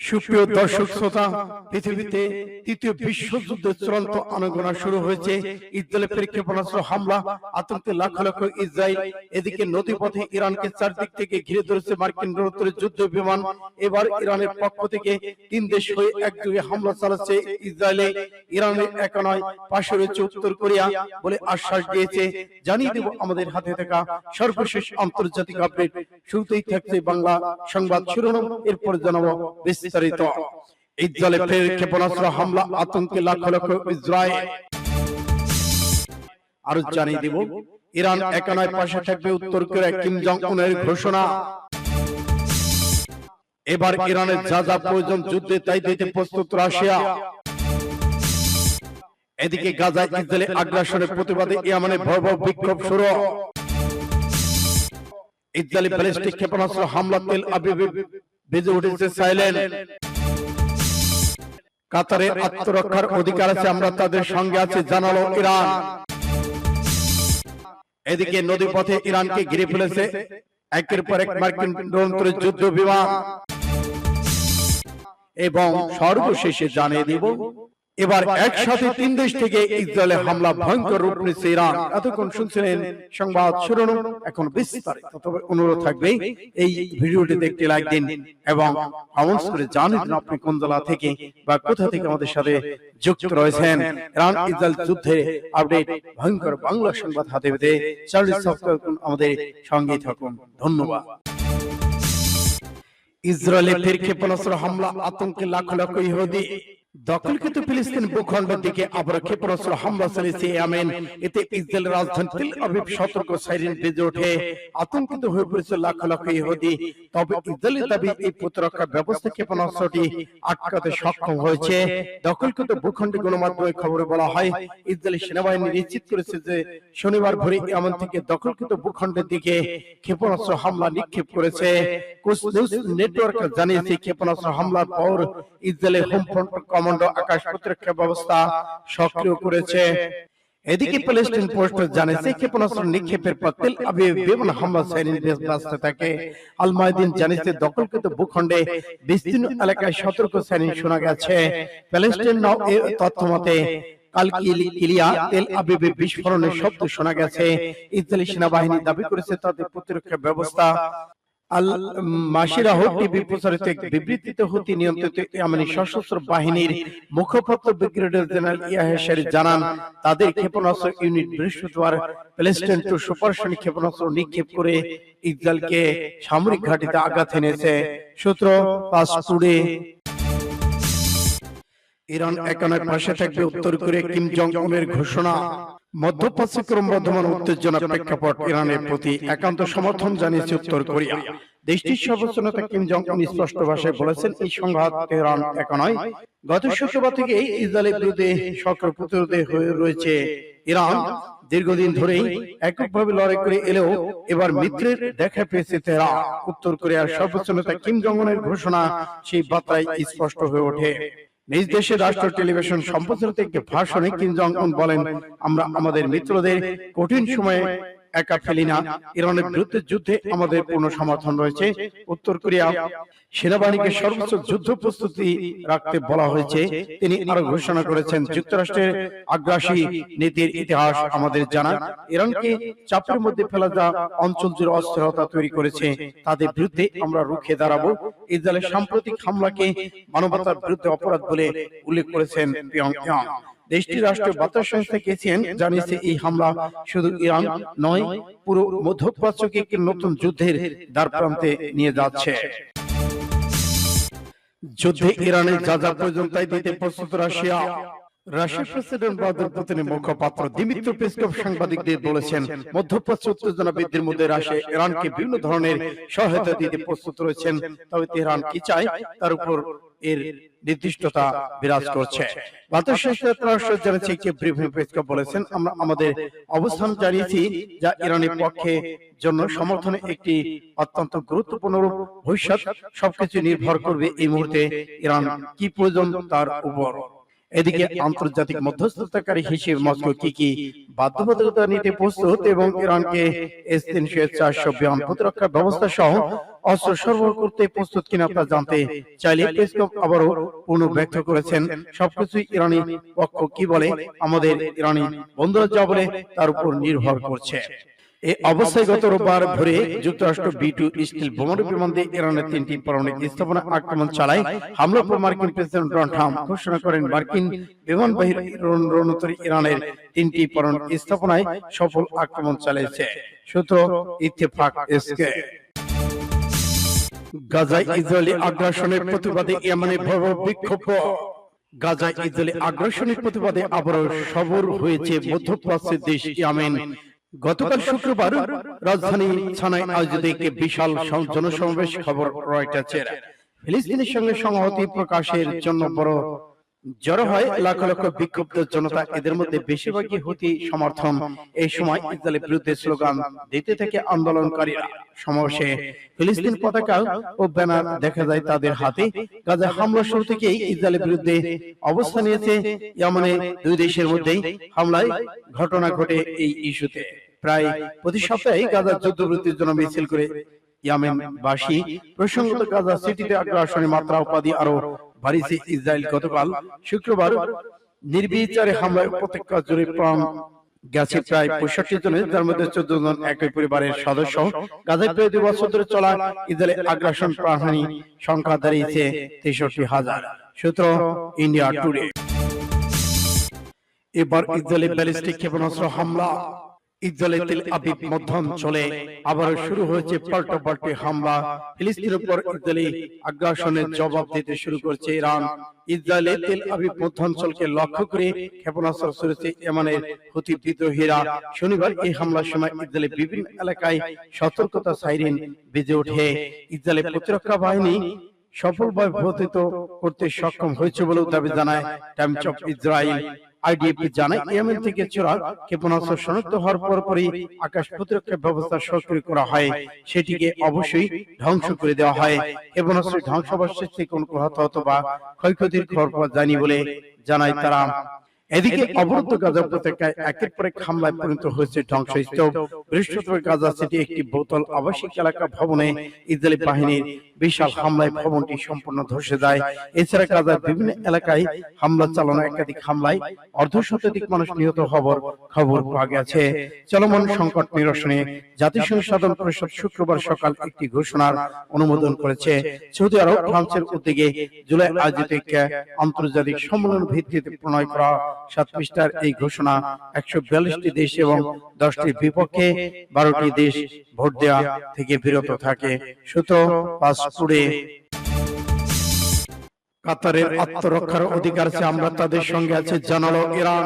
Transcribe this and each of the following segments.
সুপ্রিয় দর্শক শ্রোতা পৃথিবীতে তৃতীয় বিশ্বযুদ্ধের চূড়ান্ত আনাগোনা শুরু হয়েছে। ইসরায়েলের প্রেক্ষেপণাস্ত্র হামলা আতঙ্কে লাখ লক্ষ ইসরায়েল এদিকে নদীপথে ইরানকে চারদিক থেকে ঘিরে ধরেছে মার্কিন রণতরী যুদ্ধ বিমান। এবার ইরানের পক্ষ থেকে তিন দেশ হয়ে একযোগে হামলা চালাচ্ছে ইসরায়েলে। ইরানের একা নয় পাশে রয়েছে উত্তর কোরিয়া বলে আশ্বাস দিয়েছে। জানিয়ে দেব আমাদের হাতে থাকা সর্বশেষ আন্তর্জাতিক আপডেট শুরুতেই থাকছে বাংলা সংবাদ শিরোনাম এরপর জানাব বিস্তারিত। ইসরায়েলে ফের ক্ষেপণাস্ত্র হামলা, আতঙ্কে লাখ লক্ষ ইসরায়েল। আরও জানিয়ে দিব, ইরান একা পাশে থাকবে উত্তর কোরিয়া কিম জং উনের ঘোষণা। এবার ইরানের যা যা প্রয়োজন যুদ্ধে, তাই দিতে প্রস্তুত রাশিয়া। এদিকে গাজায় ইসরায়েলি আগ্রাসনের প্রতিবাদে ইয়ামানে ভয়াবহ বিক্ষোভ শুরু। ইসরায়েলি ব্যালিস্টিক ক্ষেপণাস্ত্র হামলা তেল আবিবে বেজে উঠেছে সাইলেন্ট কাতারে আত্মরক্ষার অধিকার আছে আমরা তাদের সঙ্গে আছি জানালো ইরান। এদিকে নদীপথে ইরানকে ঘিরে ফেলেছে একের পর এক মার্কিন যুদ্ধ বিমান। এবং সর্বশেষে জানিয়ে দিব এবার একসাথে তিন দেশ থেকে ইসরায়েলে হামলা ভয়ঙ্কর রূপ নিচ্ছে ইরান। এতক্ষণ শুনছিলেন সংবাদ শিরোনাম এখন বিস্তারিত। তবে অনুরোধ থাকবে এই ভিডিওটি দেখতে লাইক দিন এবং কমেন্টস করে জানিয়ে আপনি কোন জেলা থেকে বা কোথা থেকে আমাদের সাথে যুক্ত রয়েছেন ইরান ইসরায়েল যুদ্ধে আপডেট ভয়ঙ্কর বাংলা সংবাদ হাতে পেতে চ্যানেলটি সাবস্ক্রাইব করুন আমাদের সঙ্গে থাকুন। ধন্যবাদ। ইসরায়েলের ফের ক্ষেপণাস্ত্র হামলা আতঙ্কে লাখ লক্ষ ইহুদি দখলকৃত ফিলিস্তিন ভূখণ্ডের দিকে আবার ক্ষেপণাস্ত্র হামলা চালিয়েছে ইয়ামেন। এতে ইসরায়েলের রাজধানী তেল আবিব সতর্ক সাইরেন বেজে ওঠে। আতঙ্কিত হয়ে পড়েছে লাখ লক্ষ ইহুদি। তবে ইসরায়েলের দাবি এই প্রতিরক্ষা ব্যবস্থা ক্ষেপণাস্ত্রটি আটকাতে সক্ষম হয়েছে। দখলকৃত ভূখণ্ডে গণমাধ্যমে খবরে বলা হয়। ইসরায়েলি সেনাবাহিনী নিশ্চিত করেছে যে শনিবার ভোরে ইয়ামেন থেকে দখলকৃত ভূখণ্ডের দিকে ক্ষেপণাস্ত্র হামলা নিক্ষেপ করেছে। কুচ নিউজ নেটওয়ার্ক জানিয়েছে ক্ষেপণাস্ত্র হামলার পর ইসরায়েলের হোম ফ্রন্ট কমান্ডো আকাশ প্রতিরক্ষা ব্যবস্থা সক্রিয় করেছে। এদিকে প্যালেস্টাইন পোস্ট জানিয়েছে ক্ষেপণাস্ত্র নিক্ষেপের পর তেল আবিব বিমান হামলা সাইরেন বেশ বাজতে থাকে। আল মাইদিন জানিয়েছে দখলকৃত ভূখণ্ডে বিস্তীর্ণ এলাকায় সতর্ক সাইরেন শোনা গেছে। প্যালেস্টাইন নাও এর তথ্য মতে কালকিলিয়া তেল আবিবে বিস্ফোরণের শব্দ শোনা গেছে। ইসরায়েলি সেনাবাহিনী দাবি করেছে তাদের প্রতিরক্ষা ব্যবস্থা এক ক্ষেপণাস্ত্র নিক্ষেপ করে ইসরায়েলকে সামরিক ঘাঁটিতে আঘাত এনেছে সূত্র ইরান একানের পাশে থাকবে উত্তর কোরিয়া কিম জং ঘোষণা। মধ্যপ্রাচ্যে ক্রমবর্ধমান উত্তেজনা প্রেক্ষাপট ইরানের প্রতি একান্ত সমর্থন জানিয়েছে উত্তর কোরিয়া। দেশটির সর্বোচ্চ নেতা কিম জং উন স্পষ্ট ভাষায় বলেছেন এই সংঘাত তেহরান একা নয়। গত শুক্রবার থেকে ইসরায়েলের বিরুদ্ধে সক্রিয় প্রতিরোধে হয়ে রয়েছে ইরান। দীর্ঘদিন ধরেই এককভাবে লড়াই করে এলেও এবার মিত্রের দেখা পেয়েছে তেহরান। উত্তর কোরিয়ার সর্বোচ্চ নেতা কিম জং উনের ঘোষণা সেই বার্তায় স্পষ্ট হয়ে ওঠে। নিজ দেশের রাষ্ট্র টেলিভিশন সম্প্রচারিত একটি ভাষণে কিম জং উন বলেন, আমরা আমাদের মিত্রদের কঠিন সময়ে একা ফেলি না। ইরানের বিরুদ্ধে যুদ্ধে আমাদের পূর্ণ সমর্থন রয়েছে। উত্তর কোরিয়া সেনাবাহিনীকে সর্বোচ্চ যুদ্ধ প্রস্তুতি রাখতে বলা হয়েছে। তিনি আরও ঘোষণা করেছেন, যুক্তরাষ্ট্রের আগ্রাসী নীতির ইতিহাস আমাদের জানা ইরানকে চাপের মধ্যে ফেলা যা অঞ্চল জুড়ে অস্থিরতা তৈরি করেছে, তাদের বিরুদ্ধে আমরা রুখে দাঁড়াবো। ইসরায়েলের সাম্প্রতিক হামলাকে মানবতার বিরুদ্ধে অপরাধ বলে উল্লেখ করেছেন পিয়ংইয়ং। দেশটির রাষ্ট্রীয় বার্তা সংস্থা কেসিএন জানিয়েছে এই হামলা শুধু ইরান নয় পুরো মধ্যপ্রাচ্যকে একটি নতুন যুদ্ধের দ্বার প্রান্তে নিয়ে যাচ্ছে। যুদ্ধে ইরানের যা যা প্রয়োজন তাই দিতে প্রস্তুত রাশিয়া। রাশিয়ার প্রেসিডেন্ট ভ্লাদিমির পুতিনের মুখপাত্র দিমিত্র পেসকভ সাংবাদিকদের বলেছেন মধ্যপ্রাচ্য উত্তেজনা বৃদ্ধির মধ্যে রাশিয়া ইরানকে বিভিন্ন ধরনের সহায়তা দিতে প্রস্তুত রয়েছেন। তবে তেহরান কি চায়? তার উপর এর নির্দিষ্টতা বিরাজ করছে। বলেছেন, আমরা আমাদের অবস্থান জানিয়েছি যা ইরানের পক্ষে জন্য সমর্থনে একটি অত্যন্ত গুরুত্বপূর্ণ ভবিষ্যৎ সবকিছু নির্ভর করবে এই মুহূর্তে ইরান কি প্রয়োজন তার উপর। এদিকে আন্তর্জাতিক মধ্যস্থতাকারী হিসেবে মস্কো কি কি বাধ্যবাধকতা নিতে প্রস্তুত এবং ইরানকে এস তিনশো চারশো বিমান প্রতিরক্ষা ব্যবস্থা সহ অস্ত্র সরবরাহ করতে প্রস্তুত কিনা তা জানতে চাইলে পেসকপ আবারও পুনঃ ব্যক্ত করেছেন। সবকিছু ইরানি পক্ষ কি বলে? আমাদের ইরানি বন্ধুরা যা বলে তার উপর নির্ভর করছে। এই অবস্থায় গত রোববার ভোরে যুক্তরাষ্ট্র বি টু স্টিল বোমারু বিমান দিয়ে ইরানের তিনটি পারমাণবিক স্থাপনা আক্রমণ চালায় হামলার পর মার্কিন প্রেসিডেন্ট ডোনাল্ড ট্রাম্প। ঘোষণা করেন মার্কিন বিমান বাহিনী রণতরী ইরানের তিনটি পারমাণবিক স্থাপনায় সফল আক্রমণ চালিয়েছে সূত্র ইত্তেফাক এসকে গাজায় ইসরায়েলি আগ্রাসনের প্রতিবাদে ইয়েমেনে ভয়াবহ বিক্ষোভ। গাজায় ইসরায়েলি আগ্রাসনের প্রতিবাদে আবারও সবর হয়েছে মধ্যপ্রাচ্যের দেশ ইয়ামেন গতকাল শুক্রবার রাজধানী ছানায় আয়োজিত একটি বিশাল জনসমাবেশ খবর রয়টার্সের। ফিলিস্তিনের সঙ্গে সংহতি প্রকাশের জন্য বড় জড়ো হয় লাখ লক্ষ বিক্ষুব্ধ জনতা এদের মধ্যে বেশিরভাগই হুতি সমর্থন। এই সময় ইসরায়েলের বিরুদ্ধে স্লোগান দিতে থেকে আন্দোলনকারীরা সমাবেশে ফিলিস্তিন পতাকা ও ব্যানার দেখা যায় তাদের হাতে। গাজা হামলা শুরু থেকেই ইসরায়েলের বিরুদ্ধে অবস্থান নিয়েছে ইয়ামানে দুই দেশের মধ্যেই হামলায় ঘটনা ঘটে এই ইস্যুতে। প্রায় প্রতি সপ্তাহে গাজার যুদ্ধবৃত্তির জন্য মিছিল করে ইয়ামেনবাসী প্রসঙ্গত গাজা সিটিতে আগ্রাসনের মাত্রা উপাধি আরও বাড়িয়েছে ইসরায়েল গতকাল শুক্রবার নির্বিচারে হামলায় উপত্যকা জুড়ে প্রাণ গেছে প্রায় পঁয়ষট্টি জনের, যার মধ্যে চোদ্দ জন একই পরিবারের সদস্য। গাজায় প্রায় দুই বছর ধরে চলা ইসরায়েলের আগ্রাসন প্রাণহানি সংখ্যা দাঁড়িয়েছে তেষট্টি হাজার। সূত্র ইন্ডিয়া টুডে। এবার ইসরায়েলের ব্যালিস্টিক ক্ষেপণাস্ত্র হামলা। ইসরায়েলের আবিব মধ্যাঞ্চলে আবারও শুরু হয়েছে পাল্টা হামলা। ফিলিস্তিনের উপর ইসরায়েলি আগ্রাসনের জবাব দিতে শুরু করেছে ইরান। ইসরায়েলের আবিব মধ্যাঞ্চলকে লক্ষ্য করে ক্ষেপণাস্ত্র ছড়েছে এমানের হুতি বিদ্রোহীরা শনিবার এই হামলার সময় ইসরায়েলের বিভিন্ন এলাকায় সতর্কতা সাইরেন বেজে ওঠে। ইসরায়েলের প্রতিরক্ষা বাহিনী সফলভাবে প্রতিহত করতে সক্ষম হয়েছে বলেও দাবি জানায় টাইমস অফ ইসরায়েল আইডিএফ জানায় ইয়েমেন থেকে চোরা ক্ষেপণাস্ত্র শনাক্ত হওয়ার পরপরই আকাশ প্রতিরক্ষা ব্যবস্থা সক্রিয় করা হয় সেটিকে অবশ্যই ধ্বংস করে দেওয়া হয়। ক্ষেপণাস্ত্র ধ্বংসাবশেষ থেকে কোনো হতাহত বা ক্ষয়ক্ষতির খবর পাওয়া যায়নি বলে জানায় তারা। এদিকে অবরুদ্ধ গাজা উপত্যকায় একের পর এক হামলায় পরিণত হয়েছে ধ্বংসস্তূপ বৃহস্পতিবার গাজা সিটি একটি বোতল আবাসিক এলাকা ভবনে ইসরায়েলি বাহিনীর বিশাল হামলায় ভবনটি সম্পূর্ণ ধসে যায়। এছাড়া গাজার বিভিন্ন এলাকায় হামলা চালানো একাধিক হামলায় অর্ধ শতাধিক মানুষ নিহত হবার খবর পাওয়া গেছে। চলমান সংকট নিরসনে জাতিসংঘ সাধারণ পরিষদ শুক্রবার সকাল একটি ঘোষণার অনুমোদন করেছে। সৌদি আরব ফ্রান্সের উদ্যোগে জুলাই আয়োজিত এক আন্তর্জাতিক সম্মেলন ভিত্তিতে প্রণয় করা সাত এই ঘোষণা একশো বিয়াল্লিশটি দেশ এবং দশটির বিপক্ষে বারোটি দেশ ভোট দেওয়া থেকে বিরত থাকে। সূত্র পাসপোর্টে কাতারের আত্মরক্ষার অধিকার আছে আমরা, তাদের সঙ্গে আছে জানালো ইরান।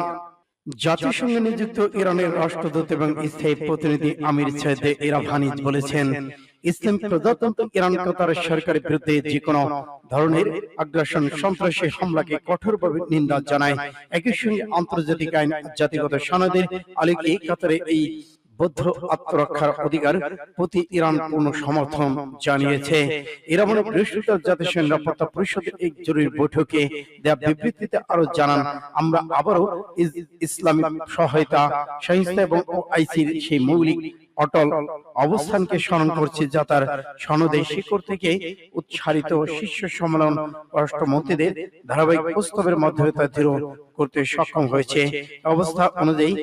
জাতিসংঘে নিযুক্ত ইরানের রাষ্ট্রদূত এবং স্থায়ী প্রতিনিধি আমির সৈয়দে ইরাভানি বলেছেন প্রজাতন্ত্র ইরান কাতারের সরকারের বিরুদ্ধে যে কোনো ধরনের আগ্রাসন সন্ত্রাসী হামলাকে কঠোরভাবে নিন্দা জানায়। একই সঙ্গে আন্তর্জাতিক আইন জাতিগত সনদের আলোকে কাতারে এই আত্মরক্ষার অধিকার প্রতি ইরান পূর্ণ সমর্থন জানিয়েছে। ইরানের বৃহস্পতিবার জাতিসংঘ নিরাপত্তা পরিষদের জরুরি বৈঠকে দেয়া বিবৃতিতে আরও জানান, আমরা আবারও ইস- ইসলামিক সহায়তা সংস্থা এবং সেই মৌলিক অটল অবস্থানকে স্মরণ করছে যা তার সনদে শিকড় থেকে উচ্চারিত শীর্ষ সম্মেলন রাষ্ট্রমন্ত্রীদের ধারাবাহিক প্রস্তাবের মাধ্যমে তা দৃঢ় করতে সক্ষম হয়েছে। অবস্থা অনুযায়ী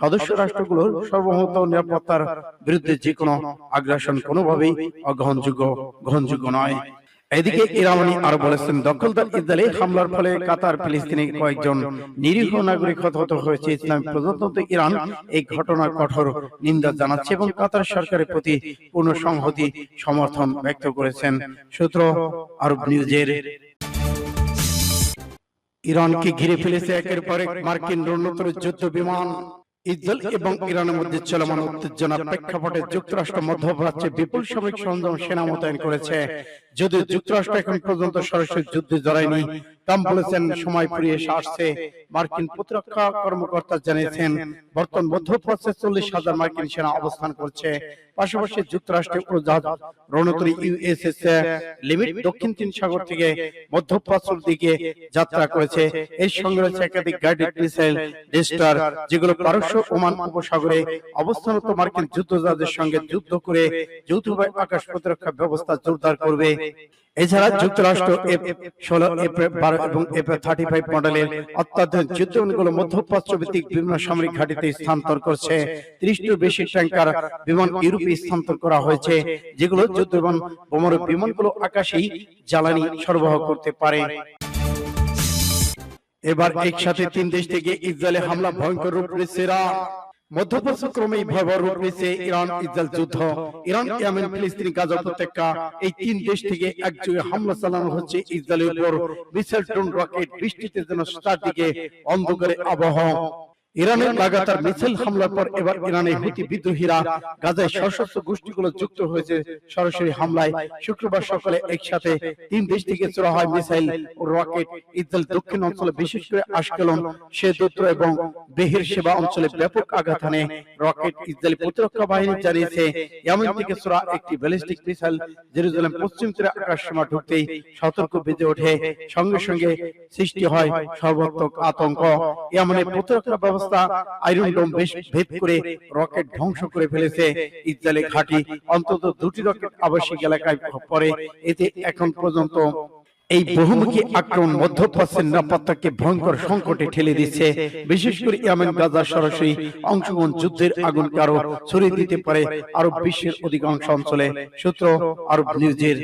সদস্য রাষ্ট্রগুলোর সর্বমত নিরাপত্তার বিরুদ্ধে যে কোনো আগ্রাসন কোনোভাবেই অগ্রহণযোগ্য গ্রহণযোগ্য নয়। এদিকে ইরানি আরও বলেছেন দখলদার ইসরায়েলে হামলার ফলে কাতার ফিলিস্তিনে কয়েকজন নিরীহ নাগরিক হতাহত হয়েছে ইসলামিক প্রজাতন্ত্র ইরান। এই ঘটনার কঠোর নিন্দা জানাচ্ছে এবং কাতার সরকারের প্রতি পূর্ণ সংহতি সমর্থন ব্যক্ত করেছেন সূত্র আরব নিউজের। ইরানকে ঘিরে ফেলেছে একের পর এক মার্কিন রণতর যুদ্ধ বিমান ইসরায়েল এবং ইরানের মধ্যে চলমান উত্তেজনা প্রেক্ষাপটে যুক্তরাষ্ট্র মধ্যপ্রাচ্যে বিপুল সামরিক সরঞ্জাম সেনা মোতায়েন করেছে। যদিও যুক্তরাষ্ট্র এখন পর্যন্ত সরাসরি যুদ্ধে জড়ায়নি ট্রাম্প বলেছেন, সময় ফুরিয়ে এসে আসছে। মার্কিন প্রতিরক্ষা কর্মকর্তা জানিয়েছেন, বর্তমান মধ্যপ্রাচ্যে চল্লিশ হাজার মার্কিন সেনা অবস্থান করছে। পাশাপাশি যুক্তরাষ্ট্রের উড়োজাহাজ, রণতরী ইউএসএস লিমিট দক্ষিণ চীন সাগর থেকে মধ্যপ্রাচ্যের দিকে যাত্রা করেছে। এর সঙ্গে রয়েছে একাধিক গাইডেড মিসাইল, ডেস্টার, যেগুলো পারস্য ওমান উপসাগরে অবস্থানরত মার্কিন যুদ্ধজাহাজের সঙ্গে যুদ্ধ করে যৌথভাবে আকাশ প্রতিরক্ষা ব্যবস্থা জোরদার করবে। এছাড়া যুক্তরাষ্ট্র এফ ষোলো এফ বারো এবং এফ থার্টি ফাইভ মডেলের অত্যাধুনিক যুদ্ধবিমানগুলো মধ্যপ্রাচ্য ভিত্তিক বিভিন্ন সামরিক ঘাঁটিতে স্থানান্তর করছে। ত্রিশটির বেশি ট্যাঙ্কার বিমান ইউরোপে স্থানান্তর করা হয়েছে যেগুলো যুদ্ধ বিমান বোমারু বিমানগুলো আকাশেই জ্বালানি সরবরাহ করতে পারে। এবার একসাথে তিন দেশ থেকে ইসরায়েলে হামলা ভয়ঙ্কর রূপ নিচ্ছে ইরান মধ্যপ্রাচ্য ক্রমেই ভয়াবহ রূপ নিয়েছে ইরান ইসরায়েল যুদ্ধ। ইরান ইয়েমেন ফিলিস্তিন গাজা উপত্যকা এই তিন দেশ থেকে একযোগে হামলা চালানো হচ্ছে ইসরায়েলের উপর। মিসাইল ড্রোন রকেট বৃষ্টিতে যেন চারদিকে অন্ধকারে আবহাওয়া ইরানের লাগাতার মিসাইল হামলার পর এবার ইরানের হুতি বিদ্রোহীরা গাজায় সশস্ত্র গোষ্ঠীগুলো যুক্ত হয়েছে সরাসরি হামলায়। শুক্রবার সকালে একসাথে তিন দেশ থেকে ছোড়া হয় মিসাইল ও রকেট। ইসরায়েল দক্ষিণ অঞ্চলে বিশেষ করে আশকেলন সেদুত্র এবং বেহির সেবা অঞ্চলে ব্যাপক আঘাত হানে রকেট ইসরায়েল প্রতিরক্ষা বাহিনী জানিয়েছে ইয়ামেন থেকে ছোড়া একটি ব্যালিস্টিক মিসাইল জেরুজালেম পশ্চিম তীরে আকাশ সীমা ঢুকতেই সতর্ক বেজে ওঠে সঙ্গে সঙ্গে সৃষ্টি হয় সর্বাত্মক আতঙ্ক ইয়ামেনের প্রতিরক্ষা ব্যবস্থা আয়রন ডোম বেশ ভেদ করে রকেট ধ্বংস করে ফেলেছে। ইসরায়েলের ঘাঁটি অন্তত দুটি রকেট আবাসিক এলাকায় পড়ে। এতে এখন পর্যন্ত এই বহুমুখী আক্রমণ মধ্যপ্রাচ্যের নিরাপত্তাকে ভয়ঙ্কর সংকটে ঠেলে দিচ্ছে। বিশেষ করে ইয়ামেন গাজার সরাসরি অংশগ্রহণ যুদ্ধের আগুনকে আরও ছড়িয়ে দিতে পারে আরব বিশ্বের অধিকাংশ অঞ্চলে। সূত্র আরব নিউজের।